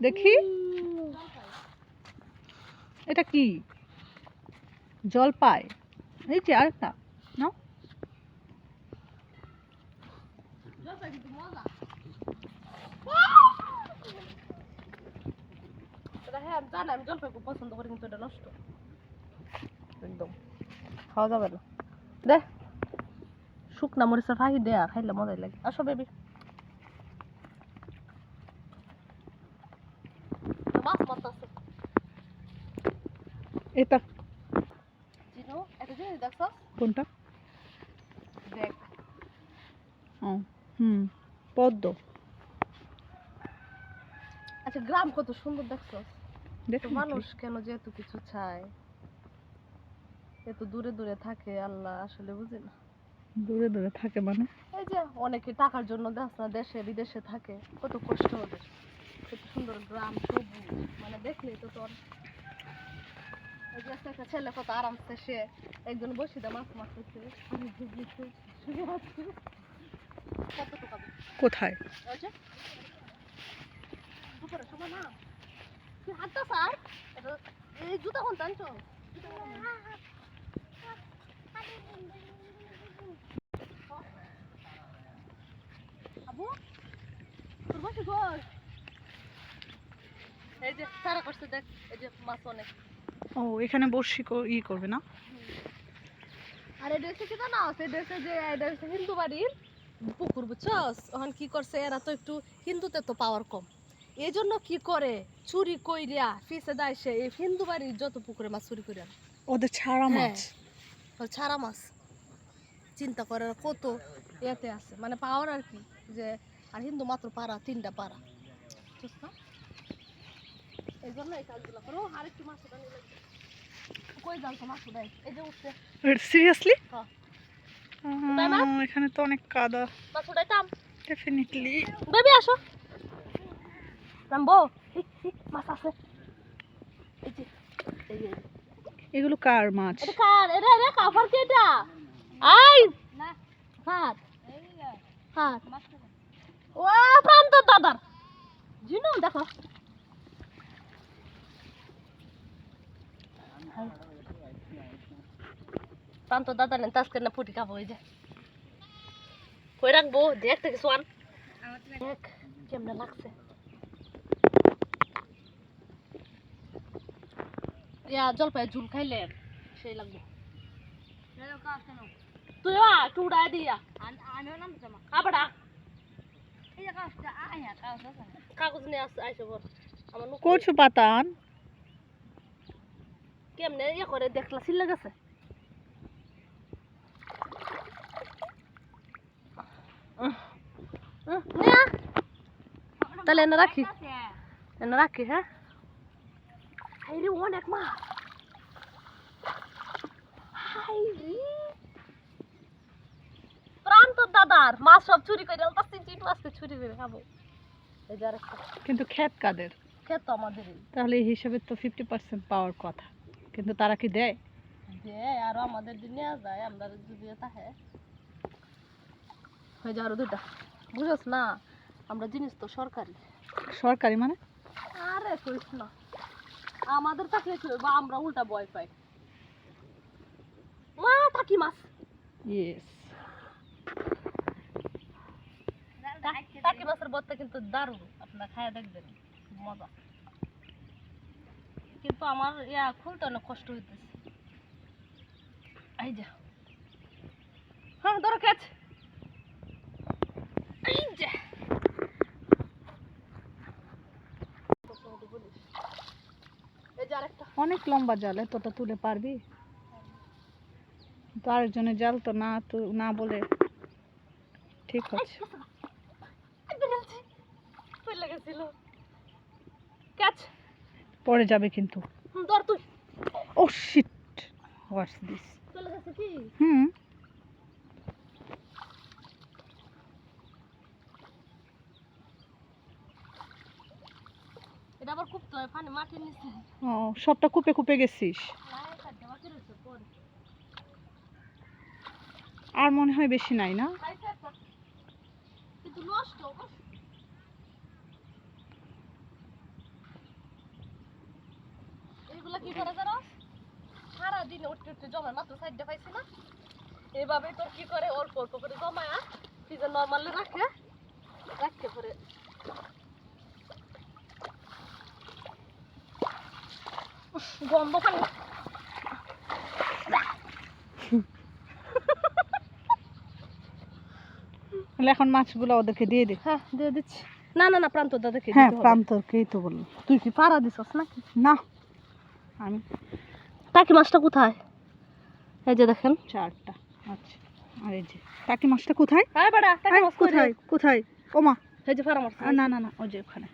দেখি। এটা কি? জলপাই। এই যে আরেকটা এটা হ্যাঁ আমি জলপাই খুব কিন্তু এটা নষ্ট। একদম। খাওয়া যাবে না। দে। শুকনা মরিচের ফাঁকি দেয়া খাইলে মজাই লাগে। আসো বেবি মাছ মাছ আছে এটা। চিনো একটা জিনিস দেখছ? কোনটা? দেখ। ও হুম পদ্ম। আচ্ছা গ্রাম কত সুন্দর দেখছ? তো দেখুন মানুষ কেন যে এত কিছু চায়? এত দূরে দূরে থাকে আল্লাহ আসলে বুঝি না। দূরে দূরে থাকে মানে? এই যে অনেকে টাকার জন্য দেখ না দেশে বিদেশে থাকে কত কষ্ট ওদের। কত সুন্দর গ্রাম সবুজ। মানে দেখলে তো তোর একটা ছেলে কত আরামসে সে একজন বসিদা মাছ মারতেছে। আমি শুয়ে আছি কত টাকা কোথায়? দুপুরে সময় না। তুই হাঁটতা স্যার এটা এই জুতা কোন টানছো আবু তোর বসে ঘর এই যে সারা করছে দেখ এই যে মাছ অনেক। ও এখানে বর্ষি ই করবে না? আর এটা হচ্ছে কি জানো? এটা হচ্ছে যে এটা হচ্ছে হিন্দু বাড়ির পুকুর বুঝছস? ওখান কি করছে? এরা তো একটু হিন্দুতে তো পাওয়ার কম। এই জন্য কি করে? চুরি কইরা ফিসে দেয় সে এই হিন্দু বাড়ির যত পুকুরে মাছ চুরি করে ওদের ছাড়া হ্যাঁ। মাছ? ছাড়া মাছ। চিন্তা করে কত এতে আছে। মানে পাওয়ার আর কি যে আর হিন্দু মাত্র পাড়া তিনটা পাড়া। না? এই জন্য এই কাজগুলো করো আর একটু মাছ ওটা নিয়ে কই যাও তো মাছ দেয় এই যে উঠছে। সিরিয়াসলি। তাই না? এখানে তো অনেক কাদা। মাছ ডেফিনেটলি বেবি আসো। রামবো হি, হি, মাছ আছে। এই যে এগুলো কার মাছ? এটা কার? কাফার কে এটা? আই! না। হাত হাত ও প্রান্ত দাদার। জিনু দেখো। প্রান্ত দাদা নেন তাস করে ফুটি খাব ওই যে কই রাখব দেখতে কিছু আন দেখ কেমনে লাগছে ইয়া জলপাই ঝুল খাইলে সেই লাগবে তুই একটু উড়াই দিয়া কাপড়া কাগজ নিয়ে আসছে আইসে বল আমার কচু পাতান কেমনে ইয়ে করে দেখলা সিলে গেছে? নিয়া। তাহলে এনে রাখি। এনে রাখি হ্যাঁ? হাইরে অনেক মা। হাইরে। প্রাণ তো দাদার। মাছ সব চুরি করে আলতাছি চিট মাছকে চুরি করে খাব। কিন্তু ক্ষেত কাদের? খেত তো আমাদেরই। তাহলে এই হিসাবে তো ফিফটি পার্সেন্ট পাওয়ার কথা। কিন্তু তারা কি দেয়? যে আরও আমাদের যদি নেওয়া যায় আমরা যদি তাহে হয়ে যায় আরও দুইটা। বুঝছ না আমরা জিনিস তো সরকারি। সরকারি মানে? আরে কইস না। আমাদের থাকলে কি হইব? আমরা উল্টা ভয় পাই। মা থাকি মাছ। ইয়েস টাকি মাছের বত্তা কিন্তু দারুণ। আপনারা খায়া দেখবেন। মজা। কিন্তু আমার ইয়া খুলতে অনেক কষ্ট হইতেছে এই যে হ্যাঁ ধরো ক্যাচ এই যে অনেক লম্বা জাল এতটা তুলে পারবি তো আরেকজনের জাল তো না তো না বলে ঠিক হচ্ছে গেছিল ক্যাচ পরে যাবে কিন্তু। Oh shit what's this hmm. ও সবটা কুপে কুপে গেছিস? আর মনে হয় বেশি নাই না খাইছে একটা। কিন্তু নষ্ট অবশ্য। মাছগুলো কি করে জানো? সারাদিন উঠতে উঠতে জমায় মাত্র সাইডটা পাইছি না। এইভাবে তোর কি করে অল্প অল্প করে জমায় ফ্রিজে নর্মালি রাখে? রাখতে উফ, গন্ধ পানি। এখন মাছগুলো ওদেরকে দিয়ে দে। হ্যাঁ দিয়ে দিচ্ছি। না না না প্রান্ত দাদাকে হ্যাঁ। প্রান্তরকেই তো বলল তুই কি পাড়া দিছস নাকি? না। আমি টাকি মাছটা কোথায়? এই যে দেখেন। চারটা আচ্ছা আর এই যে টাকি মাছটা কোথায়? হ্যাঁ বেড়া টাকি মাছ কোথায় কোথায়? ওমা এই যে ফারা মাছ না না না ওই যে ওখানে।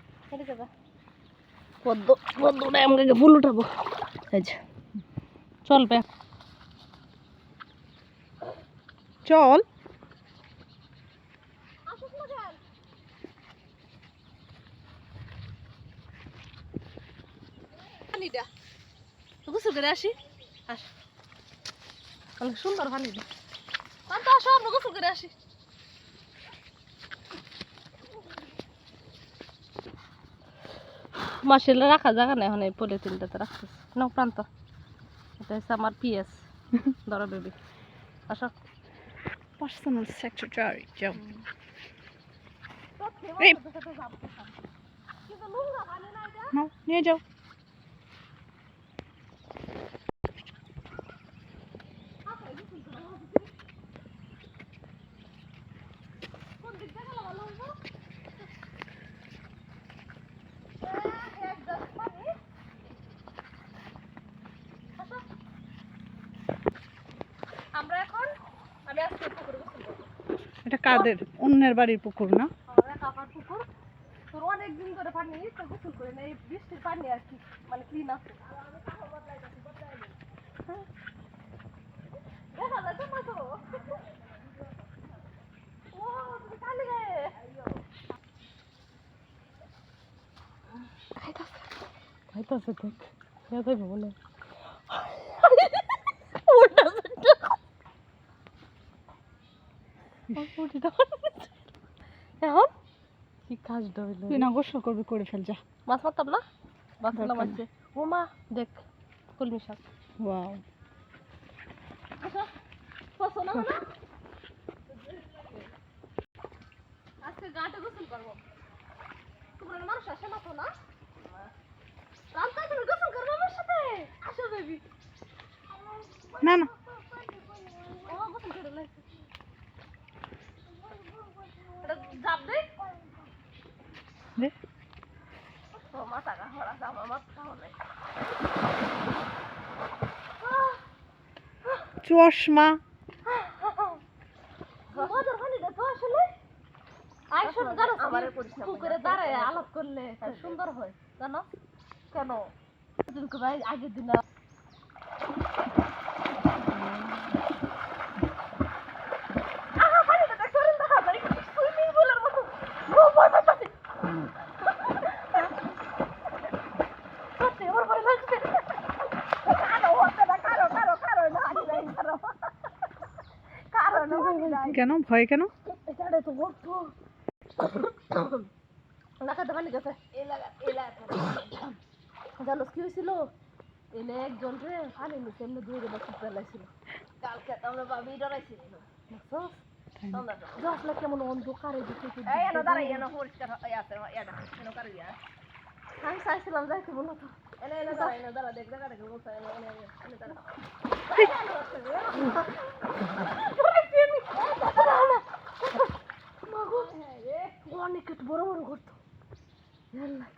পদ্ম পদ্মটা আমাকে ফুল উঠাবো। এই যে চল ব্যাগ চল। গোসল করে আসি। আস। অনেক সুন্দর পানিটা পান্তা আসো আমরা গোসল করে আসি। মাসিল রাখা জায়গা নেই এখন এই পলিথিনটাতে রাখতেছে। নাও প্রান্ত। এটা হচ্ছে আমার পিএস ধরো বেবি। আসো। পার্সোনাল সেক্রেটারি যাও। নিয়ে যাও আমরা এখন আমি আজকে পুকুরে গোসল করব কাদের অন্যের বাড়ির পুকুর না? আমাদের কাকার পুকুর। তোর অনেক দিন ধরে পানি তো গোসল করে না। এই বৃষ্টির পানি আর কি মানে ক্লিন আছে হ্যাঁ। দেখা মাছ ও তুমি কালি রে খাইতেছে দেখ খেয়ে যাবে বলে এখন কি কাজ হইল তুই না গোসল করবি করে ফেল যা। মাছ মারতাম না? বাঁচলাম দরকার আছে ও মা দেখ কলমি শাক। ওয়াও। পছন্দ হবে না আজকে গাটে গোসল করব। তোমরা মানুষ আসে না তো না রান্তা তুমি গোসল করব আমার সাথে আসো বেবি না না ও গোসল করে লাগছে এটা জাপ দে দে ও মাথা গা হড়া আমার মাথা হলে চশমা। পুকুরে দাঁড়ায় আলাপ করলে সুন্দর হয় জানো? কেন? আগের দিন কেন ভয় কেন লাগাতে পানি গেছে কি হয়েছিল এনে একজন রে পানি নিচে এমনি দুই রে বসে ফেলাইছিল কালকে তো আমরা ভাবি ডরাইছি বুঝছস আসলে কেমন অন্ধকারে দিকে আমি চাইছিলাম যাইতে বলো তো এনে এনে দাঁড়া এনে দাঁড়া দেখ দেখা দেখে বলছে এনে এনে এনে এনে দাঁড়া অনেক একটু বড় বড় করতো কারে দোকানে গেছে এনে দাঁড়া এনে হানি নাই এনে এনে এনে দাঁড়া এনে এনে এই জায়গাটা উঠা দেখা কেমন ভালো লাগে না এনে, এনে, দাঁড়া। আমার এই যে খেলা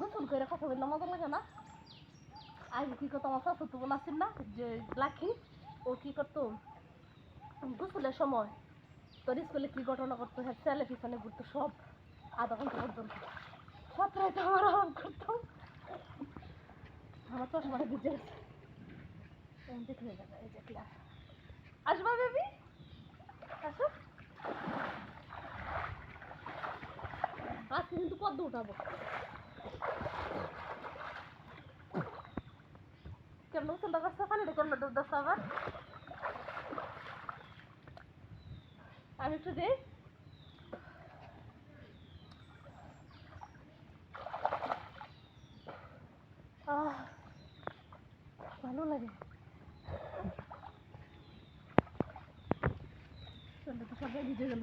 গোসল করে কথা বললে মজা লাগে না? আগে কি করতো আমার শাশু তো বলাছিল না? যে লাখি, ও কি করতো? গোসলের সময় তোর স্কুলে কি ঘটনা করতো হ্যাঁ ছেলে পিছনে ঘুরতো সব, আধা ঘণ্টা পর্যন্ত। সব আমার আরাম করতো। আমার চশমাটা ভিজে গেছে। এই ক্লিয়ার আসবা বেবি আসো। আজকে কিন্তু পদ্ম উঠাবো। কেমন সুন্দর রাস্তা পানিটা কেমন ডুব দাস আবার? আমি একটু দিই আহ ভালো লাগে চলে তো সবাই ভিজে গেল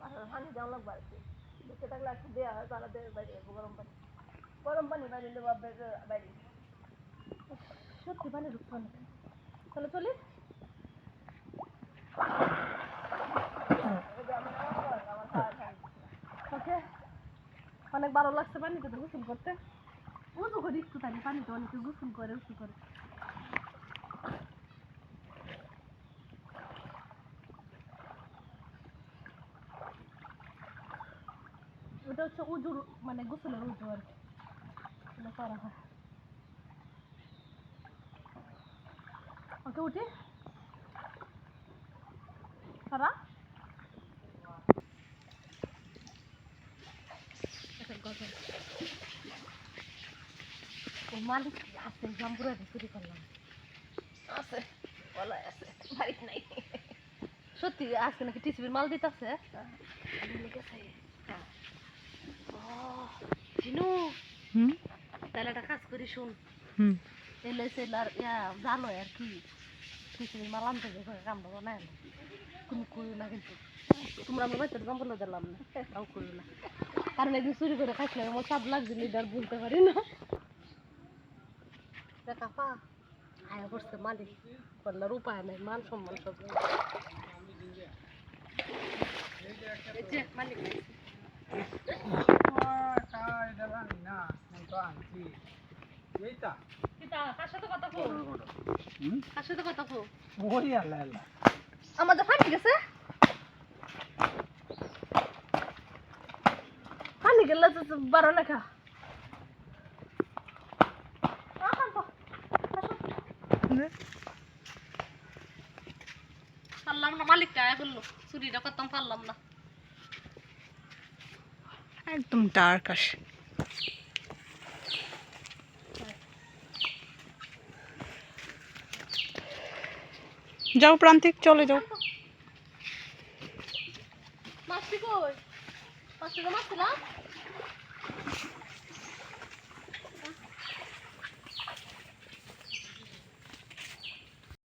পানি দেওয়া লাগবে আর কি ঢুকে থাকলে একটু দেওয়া হয় তারা দেয় বাইরে গরম পানি। গরম পানি বাইরে দেবো বাইরে সত্যি পানি অনেক। তাহলে চলি। ওকে? অনেক ভালো লাগছে পানিতে গোসল করতে। উঁচু করে একটু পানিতে অনেকে গোসল করে উঁচু করে ওটা হচ্ছে উজুর মানে গোসলের উজু আর কি করা হয় ওকে উঠি সারা ও মালিক আছে জাম্বুরা চুরি করলাম আছে বলাই আছে বাড়িতে নাই সত্যি আজকে নাকি টিসিবির মাল দিতেছে জিনু হুম? তাহলে একটা কাজ করি শুন। হুম। এলে সেলার ইয়া জানো আর কি। টিসিবির মাল আনতে যে কামড়া বানায় না তুমি করো না কিন্তু। তোমরা আমার বাচ্চার কাম বলে দিলাম না। তাও করো না। কারণ একদিন চুরি করে খাইছিলাম আমার স্বাদ লাগছিল এটা আর বলতে পারি না। কাপা আয়া করছে মালিক। করলার উপায় নাই মান সম্মান সব এই যে মালিক। আমাদের পানি গেছে? পানি গেলে বারো লেখা। পারলাম না মালিকটা বলল চুরিটা করতাম পারলাম না। একদম ডার্ক আসে। যাও প্রান্তিক চলে যাও। মাছটি কই? মাছটি তো মাছছিলাম